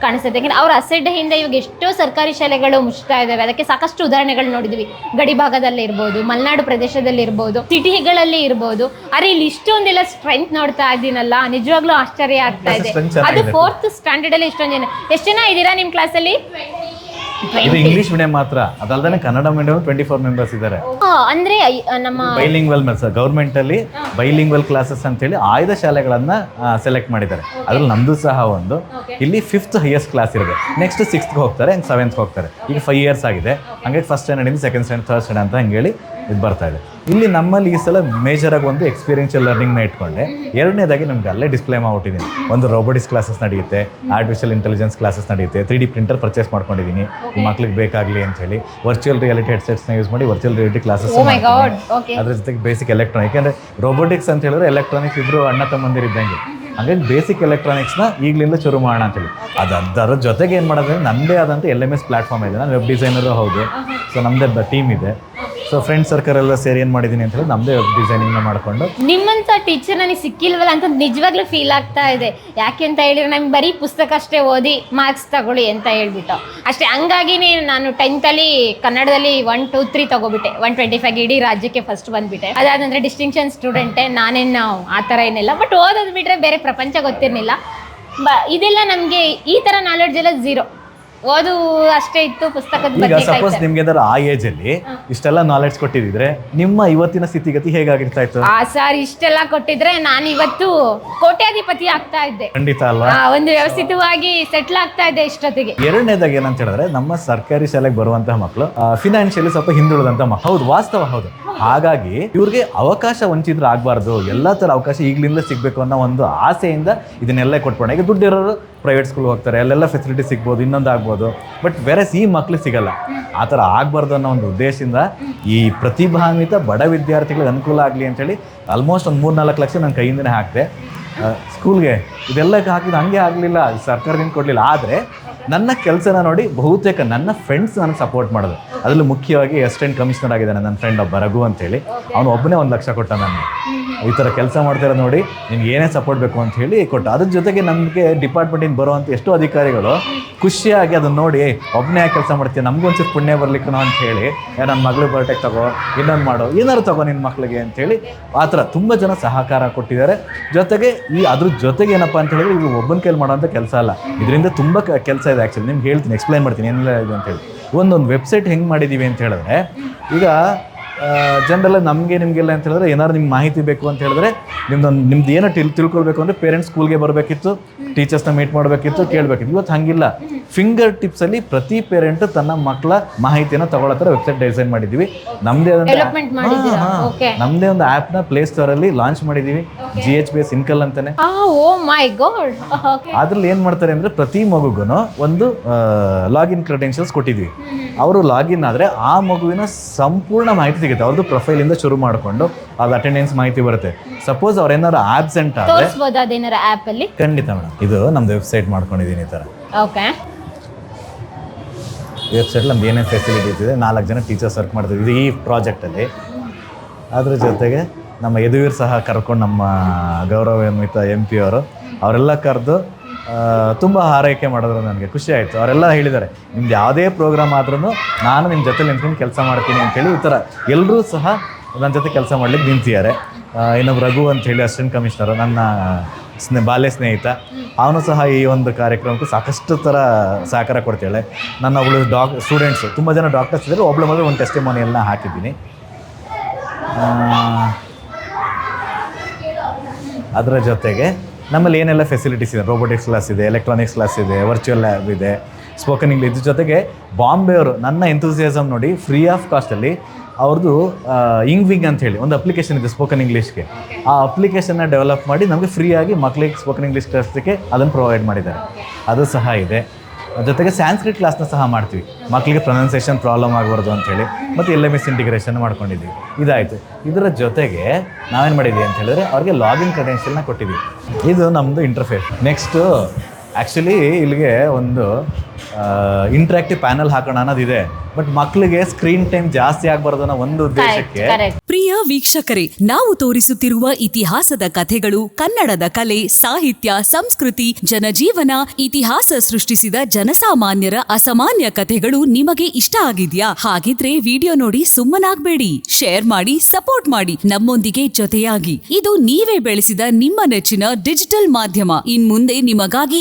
ಕಾಣಿಸುತ್ತೆ. ಯಾಕಂದ್ರೆ ಅವ್ರ ಅಸಡ್ಡೆಯಿಂದ ಇವಾಗ ಎಷ್ಟೋ ಸರ್ಕಾರಿ ಶಾಲೆಗಳು ಮುಚ್ತಾ ಇದಾವೆ. ಅದಕ್ಕೆ ಸಾಕಷ್ಟು ಉದಾಹರಣೆಗಳು ನೋಡಿದ್ವಿ. ಗಡಿ ಭಾಗದಲ್ಲಿ ಇರ್ಬೋದು ಮಲೆನಾಡು ಪ್ರದೇಶದಲ್ಲಿ ಇರ್ಬೋದು ಸಿಟಿಗಳಲ್ಲಿ ಇರ್ಬೋದು. ಅರೆ ಇಲ್ಲಿ ಇಷ್ಟೊಂದೆಲ್ಲ ಸ್ಟ್ರೆಂತ್ ನೋಡ್ತಾ ಇದ್ದೀನಲ್ಲ. ನಿಜವಾಗ್ಲೂ ಆಶ್ಚರ್ಯ ಆಗ್ತಾ ಇದೆ. ಅದು. ಫೋರ್ತ್ ಸ್ಟ್ಯಾಂಡರ್ಡ್ ಅಲ್ಲಿ ಇಷ್ಟೊಂದು ಜನ ಎಷ್ಟು ಜನ ಇದ್ದೀರಾ ನಿಮ್ ಕ್ಲಾಸಲ್ಲಿ ಇದು ಇಂಗ್ಲಿಷ್ ಮೀಡಿಯಂ ಮಾತ್ರ. ಅದಲ್ಲದೆ Kannada medium twenty four members ಇದ್ದಾರೆ. ಅಂದ್ರೆ ಐ- ನಮ್ಮ ಮೆಸ್ ಗೌರ್ಮೆಂಟ್ ಅಲ್ಲಿ ಬೈಲಿಂಗ್ವೆಲ್ ಕ್ಲಾಸಸ್ ಅಂತೇಳಿ ಆಯ್ದ ಶಾಲೆಗಳನ್ನ ಸೆಲೆಕ್ಟ್ ಮಾಡಿದ್ದಾರೆ. ಅದ್ರಲ್ಲಿ ನಮ್ದು ಸಹ ಒಂದು. ಇಲ್ಲಿ ಫಿಫ್ತ್ ಹೈಯೆಸ್ಟ್ ಕ್ಲಾಸ್ ಇರುತ್ತೆ. ನೆಕ್ಸ್ಟ್ ಸಿಕ್ಸ್ತ್ಗೆ ಹೋಗ್ತಾರೆ ಸೆವೆಂತ್ ಹೋಗ್ತಾರೆ. ಈಗ ಫೈವ್ ಇಯರ್ಸ್ ಆಗಿದೆ. ಹಂಗಾಗಿ ಫಸ್ಟ್ ಸ್ಟ್ಯಾಂಡರ್ಡಿಂದ ಸೆಕೆಂಡ್ ಸ್ಟ್ಯಾಂಡರ್ಡ್ ಥರ್ಡ್ ಸ್ಟ್ಯಾಂಡರ್ಡ್ ಅಂತ ಹಂಗೆ ಹೇಳಿ ಇದು ಬರ್ತಾ ಇದೆ. ಇಲ್ಲಿ ನಮ್ಮಲ್ಲಿ ಈ ಸಲ ಮೇಜರಾಗಿ ಒಂದು ಎಕ್ಸ್ಪೀರಿಯನ್ಷಿಯಲ್ ಲರ್ನಿಂಗ್ನ ಇಟ್ಕೊಂಡೆ. ಎರಡನೇದಾಗಿ ನಮ್ಗೆ ಅಲ್ಲೇ ಡಿಸ್ಪ್ಲೇ ಮಾಡ್ಬಿಟ್ಟಿದ್ದೀನಿ ಒಂದು ರೋಬೋಟಿಕ್ಸ್ ಕ್ಲಾಸಸ್ ನಡೆಯುತ್ತೆ ಆರ್ಟಿಫಿಷಿಯಲ್ ಇಂಟೆಲಿಜೆನ್ಸ್ ಕ್ಲಾಸಸ್ ನಡೆಯುತ್ತೆ ತ್ರೀ ಡಿ ಪ್ರಿಂಟರ್ ಪರ್ಚೇಸ್ ಮಾಡ್ಕೊಂಡಿದ್ದೀನಿ ಈ ಮಕ್ಳಿಗೆ ಬೇಕಾಗಲಿ ಅಂತ ಹೇಳಿ ವರ್ಚುವಲ್ ರಿಯಾಲಿಟಿ ಹೆಡ್ಸೆಟ್ಸ್ನ ಯೂಸ್ ಮಾಡಿ ವರ್ಚುವಲ್ ರಿಯಾಲಿಟಿ ಕ್ಲಾಸಸ್ ಅದ್ರ ಜೊತೆಗೆ ಬೇಸಿಕ್ ಎಲೆಕ್ಟ್ರಾನಿಕ್ ಯಾಕಂದರೆ ರೋಬೋಟಿಕ್ಸ್ ಅಂತ ಹೇಳಿದ್ರೆ ಎಲೆಕ್ಟ್ರಾನಿಕ್ಸ್ ಇಬ್ಬರು ಅಣ್ಣ ತಮ್ಮಂದಿರಿದ್ದಂಗೆ ಹಾಗಾಗಿ ಬೇಸಿಕ್ ಎಲೆಕ್ಟ್ರಾನಿಕ್ಸ್ನ ಈಗಲಿಂದ ಶುರು ಮಾಡೋಣ ಅಂತೇಳಿ ಅದು ಅದರ ಜೊತೆಗೆ ಏನು ಮಾಡೋದು ನಮ್ಮದೇ ಆದಂಥ ಎಲ್ ಎಂ ಎಸ್ ಪ್ಲಾಟ್ಫಾರ್ಮ್ ಇದೆ. ನಾನು ವೆಬ್ ಡಿಸೈನರು ಹೌದು. ಸೊ ನಮ್ಮದೇ ಟೀಮ್ ಇದೆ. ಸೊ ಫ್ರೆಂಡ್ ಸರ್ಕಲ್ ಎಲ್ಲ ಸೇರಿ ಏನು ಮಾಡಿದ್ದೀನಿ ಅಂತ ಹೇಳಿ ನಮ್ಮದೇ ಡಿಸೈನಿಂಗ್ ಡಿಸೈನಿಂಗ್ನ ಮಾಡಿಕೊಂಡು. ನಿಮ್ಮಂತ ಟೀಚರ್ ನನಗೆ ಸಿಕ್ಕಿಲ್ವಲ್ಲ ಅಂತ ನಿಜವಾಗ್ಲೂ ಫೀಲ್ ಆಗ್ತಾ ಇದೆ. ಯಾಕೆ ಅಂತ ಹೇಳಿದ್ರೆ ನಮ್ಗೆ ಬರೀ ಪುಸ್ತಕ ಅಷ್ಟೇ ಓದಿ ಮಾರ್ಕ್ಸ್ ತಗೊಳ್ಳಿ ಅಂತ ಹೇಳ್ಬಿಟ್ಟು. ಅಷ್ಟೇ, ಹಂಗಾಗಿನೇ ನಾನು ಟೆಂತಲ್ಲಿ ಕನ್ನಡದಲ್ಲಿ ಒನ್ ಟೂ ತ್ರೀ ತಗೋಬಿಟ್ಟೆ. ಒನ್ ಟ್ವೆಂಟಿ ಫೈವ್ ಇಡೀ ರಾಜ್ಯಕ್ಕೆ ಫಸ್ಟ್ ಬಂದ್ಬಿಟ್ಟೆ. ಅದಾದಂದ್ರೆ ಡಿಸ್ಟಿಂಕ್ಷನ್ ಸ್ಟೂಡೆಂಟೇ ನಾನೇನು ಆ ಥರ ಏನಿಲ್ಲ. ಬಟ್ ಓದೋದು ಬಿಟ್ಟರೆ ಬೇರೆ ಪ್ರಪಂಚ ಗೊತ್ತಿರಲಿಲ್ಲ. ಬ, ಇದೆಲ್ಲ ನಮಗೆ ಈ ಥರ ನಾಲೆಡ್ಜ್ ಎಲ್ಲ ಝೀರೋ ಓದು ಅಷ್ಟೇ ಇತ್ತು ಪುಸ್ತಕದ ಈಗ ಬಗ್ಗೆ ಸಪೋಸ್ ನಿಮ್ಗೆ ಆ ಆ ಅಲ್ಲಿ ಇಷ್ಟೆಲ್ಲ ನಾಲೆಡ್ಜ್ ಕೊಟ್ಟಿದ್ರೆ ನಿಮ್ಮ ಇವತ್ತಿನ ಸ್ಥಿತಿಗತಿ ಹೇಗಾಗಿರ್ತಾ ಇತ್ತು? ಆ ಸರ್ ಇಷ್ಟೆಲ್ಲ ಕೊಟ್ಟಿದ್ರೆ ನಾನು ಇವತ್ತು ಕೋಟ್ಯಾಧಿಪತಿ ಆಗ್ತಾ ಇದ್ದೆ. ಖಂಡಿತ ಅಲ್ವಾ? ಆ, ಒಂದು ವ್ಯವಸ್ಥಿತವಾಗಿ ಸೆಟ್ಲ್ ಆಗ್ತಾ ಇದೆ ಇಷ್ಟೊತ್ತಿಗೆ. ಎರಡನೇದಾಗಿ ಏನಂತ ಹೇಳಿದ್ರೆ ನಮ್ಮ ಸರ್ಕಾರಿ ಶಾಲೆಗೆ ಬರುವಂತಹ ಮಕ್ಕಳು ಫಿನಾನ್ಷಿಯಲಿ ಸ್ವಲ್ಪ ಹಿಂದುಳಿದಂತ ಮಕ್ಕಳು ಹೌದು ವಾಸ್ತವ ಹೌದು. ಹಾಗಾಗಿ ಇವ್ರಿಗೆ ಅವಕಾಶ ವಂಚಿದ್ರೆ ಆಗಬಾರ್ದು. ಎಲ್ಲಾ ತರ ಅವಕಾಶ ಈಗಲಿಂದ ಸಿಗ್ಬೇಕು ಅನ್ನೋ ಒಂದು ಆಸೆಯಿಂದ ಇದನ್ನೆಲ್ಲ ಕೊಟ್ಬಿಡೋಣ. ಈಗ ದುಡ್ಡಿರೋರು ಪ್ರೈವೇಟ್ ಸ್ಕೂಲ್ ಹೋಗ್ತಾರೆ, ಅಲ್ಲೆಲ್ಲ ಫೆಸಿಲಿಟಿ ಸಿಗ್ಬೋದು, ಇನ್ನೊಂದು ಆಗ್ಬೋದು. ಬಟ್ ಬೇರೆ ಈ ಮಕ್ಳಿಗೆ ಸಿಗಲ್ಲ. ಆ ಥರ ಆಗಬಾರ್ದು ಅನ್ನೋ ಒಂದು ಉದ್ದೇಶದಿಂದ ಈ ಪ್ರತಿಭಾನ್ವಿತ ಬಡ ವಿದ್ಯಾರ್ಥಿಗಳಿಗೆ ಅನುಕೂಲ ಆಗಲಿ ಅಂತೇಳಿ ಆಲ್ಮೋಸ್ಟ್ ಒಂದು ಮೂರು ನಾಲ್ಕು ಲಕ್ಷ ನನ್ನ ಕೈಯಿಂದನೇ ಹಾಕಿದೆ. ಸ್ಕೂಲ್ಗೆ ಇದೆಲ್ಲ ಹಾಕಿದ ಹಂಗೆ ಆಗಲಿಲ್ಲ ಸರ್ಕಾರದಿಂದ ಕೊಡಲಿಲ್ಲ. ಆದರೆ ನನ್ನ ಕೆಲಸನ ನೋಡಿ ಬಹುತೇಕ ನನ್ನ ಫ್ರೆಂಡ್ಸ್ ನನಗೆ ಸಪೋರ್ಟ್ ಮಾಡೋದು ಅದರಲ್ಲೂ ಮುಖ್ಯವಾಗಿ ಅಸಿಸ್ಟೆಂಟ್ ಕಮಿಷನರ್ ಆಗಿದ್ದಾನೆ ನನ್ನ ಫ್ರೆಂಡ್ ಒಬ್ಬ ರಘು ಅಂತೇಳಿ. ಅವನು ಒಬ್ಬನೇ ಒಂದು ಲಕ್ಷ ಕೊಟ್ಟ ನನಗೆ. ಈ ಥರ ಕೆಲಸ ಮಾಡ್ತಾರೆ ನೋಡಿ ನಿಮ್ಗೆ ಏನೇ ಸಪೋರ್ಟ್ ಬೇಕು ಅಂತ ಹೇಳಿ ಕೊಟ್ಟ. ಅದ್ರ ಜೊತೆಗೆ ನಮಗೆ ಡಿಪಾರ್ಟ್ಮೆಂಟಿಂದ ಬರುವಂಥ ಎಷ್ಟೋ ಅಧಿಕಾರಿಗಳು ಖುಷಿಯಾಗಿ ಅದನ್ನ ನೋಡಿ ಒಬ್ಬನೇ ಕೆಲಸ ಮಾಡ್ತೀವಿ ನಮಗೂ ಒಂಚೂರು ಪುಣ್ಯ ಬರ್ಲಿಕ್ಕೂ ಅಂತ ಹೇಳಿ ನನ್ನ ಮಗಳು ಬರ್ಟೆಕ್ ತಗೋ, ಇನ್ನೊಂದು ಮಾಡು, ಏನಾದ್ರು ತಗೋ ನಿನ್ನ ಮಕ್ಕಳಿಗೆ ಅಂತೇಳಿ ಆ ಥರ ತುಂಬ ಜನ ಸಹಕಾರ ಕೊಟ್ಟಿದ್ದಾರೆ. ಜೊತೆಗೆ ಈ ಅದ್ರ ಜೊತೆಗೆ ಏನಪ್ಪ ಅಂತ ಹೇಳಿದ್ರೆ ಇದು ಒಬ್ಬನ ಕೈಲಿ ಮಾಡೋಂಥ ಕೆಲಸ ಅಲ್ಲ. ಇದರಿಂದ ತುಂಬ ಕೆಲಸ ಇದೆ ಆ್ಯಕ್ಚುಲಿ ನಿಮ್ಗೆ ಹೇಳ್ತೀನಿ ಎಕ್ಸ್ಪ್ಲೈನ್ ಮಾಡ್ತೀನಿ, ಏನೆಲ್ಲ ಇದೆ ಅಂತ ಹೇಳಿ. ಒಂದೊಂದು ವೆಬ್ಸೈಟ್ ಹೆಂಗೆ ಮಾಡಿದ್ದೀವಿ ಅಂತ ಹೇಳಿದ್ರೆ, ಈಗ ಜನರಲ್ಲ ನಮಗೆ ನಿಮಗೆಲ್ಲ ಅಂತ ಹೇಳಿದ್ರೆ ಏನಾದ್ರು ನಿಮ್ಗೆ ಮಾಹಿತಿ ಬೇಕು ಅಂತ ಹೇಳಿದ್ರೆ ನಿಮ್ದು ನಿಮ್ದು ಏನೋ ತಿಳ್ ತಿಳ್ಕೊಳ್ಬೇಕು ಅಂದರೆ ಪೇರೆಂಟ್ಸ್ ಸ್ಕೂಲ್ಗೆ ಬರಬೇಕಿತ್ತು ಟೀಚರ್ಸ್ನ ಮೀಟ್ ಮಾಡಬೇಕಿತ್ತು ಕೇಳಬೇಕಿತ್ತು. ಇವತ್ತು ಹಂಗಿಲ್ಲ. ಫಿಂಗರ್ ಟಿಪ್ಸಲ್ಲಿ ಪ್ರತಿ ಪೇರೆಂಟ್ ತನ್ನ ಮಕ್ಕಳ ಮಾಹಿತಿಯನ್ನು ತಗೊಳ್ಳೋ ಥರ ವೆಬ್ಸೈಟ್ ಡಿಸೈನ್ ಮಾಡಿದ್ದೀವಿ. ನಮ್ಮದೇ? Okay. ನಮ್ಮದೇ ಒಂದು ಆ್ಯಪ್ನ ಪ್ಲೇ ಸ್ಟೋರಲ್ಲಿ ಲಾಂಚ್ ಮಾಡಿದ್ದೀವಿ. ಜಿ ಎಚ್ ಬಿ ಎಸ್ ಇನ್ಕಲ್ ಅಂತಾನೆ. ಓಕೆ ಅದ್ರಲ್ಲಿ ಏನು ಮಾಡ್ತಾರೆ ಅಂದರೆ ಪ್ರತಿ ಮಗುಗೂ ಒಂದು ಲಾಗಿನ್ ಕ್ರೆಡೆನ್ಷಿಯಲ್ಸ್ ಕೊಟ್ಟಿದ್ವಿ ಅವರು ಲಾಗಿನ್ ಆದರೆ ಆ ಮಗುವಿನ ಸಂಪೂರ್ಣ ಮಾಹಿತಿ ಸಿಗುತ್ತೆ. ಅವ್ರದ್ದು ಪ್ರೊಫೈಲಿಂದ ಶುರು ಮಾಡಿಕೊಂಡು ಅದು ಅಟೆಂಡೆನ್ಸ್ ಮಾಹಿತಿ ಬರುತ್ತೆ. ಸಪೋಸ್ ಅವ್ರೇನಾದ್ರು ಆಬ್ಸೆಂಟ್ ಆದರೆ ತೋರಿಸ್ಬೋದಾ ಅದೇನಾರ ಆ್ಯಪ್ ಅಲ್ಲಿ? ಖಂಡಿತ ಮೇಡಮ್ ಇದು ನಮ್ದು ವೆಬ್ಸೈಟ್ ಮಾಡ್ಕೊಂಡಿದ್ದೀನಿ ಈ ಥರ ಓಕೆ ವೆಬ್ಸೈಟ್ ನಮ್ದು ಏನೇನು ಫೆಸಿಲಿಟೀಸ್ ಇದೆ ನಾಲ್ಕು ಜನ ಟೀಚರ್ಸ್ ವರ್ಕ್ ಮಾಡ್ತೀವಿ ಇದು ಈ ಪ್ರಾಜೆಕ್ಟಲ್ಲಿ ಅದ್ರ ಜೊತೆಗೆ ನಮ್ಮ ಯದುವೀರ್ ಸಹ ಕರ್ಕೊಂಡು ನಮ್ಮ ಗೌರವಾನ್ವಿತ ಎಂ ಪಿ ಅವರು ಅವರೆಲ್ಲ ಕರೆದು ತುಂಬ ಹಾರೈಕೆ ಮಾಡಿದ್ರು ನನಗೆ. ಖುಷಿ ಆಯಿತು. ಅವರೆಲ್ಲ ಹೇಳಿದ್ದಾರೆ, ನಿಮ್ದು ಯಾವುದೇ ಪ್ರೋಗ್ರಾಮ್ ಆದ್ರೂ ನಾನು ನಿಮ್ಮ ಜೊತೆ ನಿಂತ್ಕೊಂಡು ಕೆಲಸ ಮಾಡ್ತೀನಿ ಅಂತೇಳಿ ಈ ಥರ ಎಲ್ಲರೂ ಸಹ ನನ್ನ ಜೊತೆ ಕೆಲಸ ಮಾಡ್ಲಿಕ್ಕೆ ನಿಂತಿದ್ದಾರೆ. ಇನ್ನೊಬ್ಬ ರಘು ಅಂತ ಹೇಳಿ ಅಸಿಸ್ಟೆಂಟ್ ಕಮಿಷನರ್, ನನ್ನ ಸ್ನೇ, ಬಾಲ್ಯ ಸ್ನೇಹಿತ. ಅವನು ಸಹ ಈ ಒಂದು ಕಾರ್ಯಕ್ರಮಕ್ಕೆ ಸಾಕಷ್ಟು ಥರ ಸಹಕಾರ ಕೊಡ್ತಾಳೆ. ನನ್ನ ಒಬ್ಬಳು ಡಾಕ್ ಸ್ಟೂಡೆಂಟ್ಸು ತುಂಬ ಜನ ಡಾಕ್ಟರ್ಸ್ ಇದ್ದಾರೆ. ಒಬ್ಳು ಮಗಳು ಒಂದು ಟೆಸ್ಟಿಮೋನಿಯಲ್ನ ಹಾಕಿದ್ದೀನಿ. ಅದರ ಜೊತೆಗೆ ನಮ್ಮಲ್ಲಿ ಏನೆಲ್ಲ ಫೆಸಿಲಿಟೀಸ್ ಇದೆ? ರೋಬೋಟಿಕ್ಸ್ ಕ್ಲಾಸ್ ಇದೆ ಎಲೆಕ್ಟ್ರಾನಿಕ್ಸ್ ಕ್ಲಾಸ್ ಇದೆ ವರ್ಚುವಲ್ ಲ್ಯಾಬ್ ಇದೆ. ಸ್ಪೋಕನ್ ಇಂಗ್ಲೀಷ್ ಇದ್ರ ಜೊತೆಗೆ ಬಾಂಬೆಯವರು ನನ್ನ ಎಂಥೂಸಿಯಸಮ್ ನೋಡಿ ಫ್ರೀ ಆಫ್ ಕಾಸ್ಟಲ್ಲಿ ಅವ್ರದ್ದು ಇಂಗ್ವಿಂಗ್ ಅಂತ ಹೇಳಿ, ಒಂದು ಅಪ್ಲಿಕೇಶನ್ ಇದೆ ಸ್ಪೋಕನ್ ಇಂಗ್ಲೀಷ್ಗೆ ಆ ಅಪ್ಲಿಕೇಶನ್ನ ಡೆವಲಪ್ ಮಾಡಿ ನಮಗೆ ಫ್ರೀಯಾಗಿ ಮಕ್ಕಳಿಗೆ ಸ್ಪೋಕನ್ ಇಂಗ್ಲೀಷ್ ಕಲಿಸೋಕ್ಕೆ ಅದನ್ನು ಪ್ರೊವೈಡ್ ಮಾಡಿದ್ದಾರೆ. ಅದು ಸಹ ಇದೆ. ಜೊತೆಗೆ ಸ್ಯಾನ್ಸ್ಕ್ರಿಟ್ ಕ್ಲಾಸ್ನ ಸಹ ಮಾಡ್ತೀವಿ. ಮಕ್ಕಳಿಗೆ ಪ್ರೊನೌನ್ಸೇಷನ್ ಪ್ರಾಬ್ಲಮ್ ಆಗಬಾರ್ದು ಅಂತೇಳಿ ಮತ್ತು ಎಲ್ ಎಂ ಎಸ್ ಇಂಟಿಗ್ರೇಷನ್ ಮಾಡ್ಕೊಂಡಿದ್ದೀವಿ. ಇದಾಯಿತು. ಇದರ ಜೊತೆಗೆ ನಾವೇನು ಮಾಡಿದ್ವಿ ಅಂತ ಹೇಳಿದ್ರೆ ಅವ್ರಿಗೆ ಲಾಗಿನ್ ಕ್ರೆಡೆನ್ಷಿಯಲ್ನ ಕೊಟ್ಟಿದ್ದೀವಿ. ಇದು ನಮ್ಮದು ಇಂಟರ್ಫೇಸ್ ನೆಕ್ಸ್ಟು ಆ್ಯಕ್ಚುಲಿ ಇಲ್ಲಿಗೆ ಒಂದು ಇಂಟ್ರಾಕ್ಟಿವ್ ಪ್ಯಾನಲ್ ಹಾಕೋಣ ಅನ್ನೋದಿದೆ. ಬಟ್ ಮಕ್ಕಳಿಗೆ ಸ್ಕ್ರೀನ್ ಟೈಮ್ ಜಾಸ್ತಿ ಆಗಬಾರ್ದು ಅನ್ನೋ ಒಂದು ಉದ್ದೇಶಕ್ಕೆ ಪ್ರಿಯ ವೀಕ್ಷಕರೇ ನಾವು ತೋರಿಸುತ್ತಿರುವ ಇತಿಹಾಸದ ಕಥೆಗಳು ಕನ್ನಡದ ಕಲೆ ಸಾಹಿತ್ಯ ಸಂಸ್ಕೃತಿ ಜನಜೀವನ ಇತಿಹಾಸ ಸೃಷ್ಟಿಸಿದ ಜನಸಾಮಾನ್ಯರ ಅಸಾಮಾನ್ಯ ಕಥೆಗಳು ನಿಮಗೆ ಇಷ್ಟ ಆಗಿದ್ಯಾ? ಹಾಗಿದ್ರೆ ವಿಡಿಯೋ ನೋಡಿ ಸುಮ್ಮನಾಗ್ಬೇಡಿ. ಶೇರ್ ಮಾಡಿ ಸಪೋರ್ಟ್ ಮಾಡಿ. ನಮ್ಮೊಂದಿಗೆ ಜೊತೆಯಾಗಿ. ಇದು ನೀವೇ ಬೆಳೆಸಿದ ನಿಮ್ಮ ನೆಚ್ಚಿನ ಡಿಜಿಟಲ್ ಮಾಧ್ಯಮ. ಇನ್ ಮುಂದೆ ನಿಮಗಾಗಿ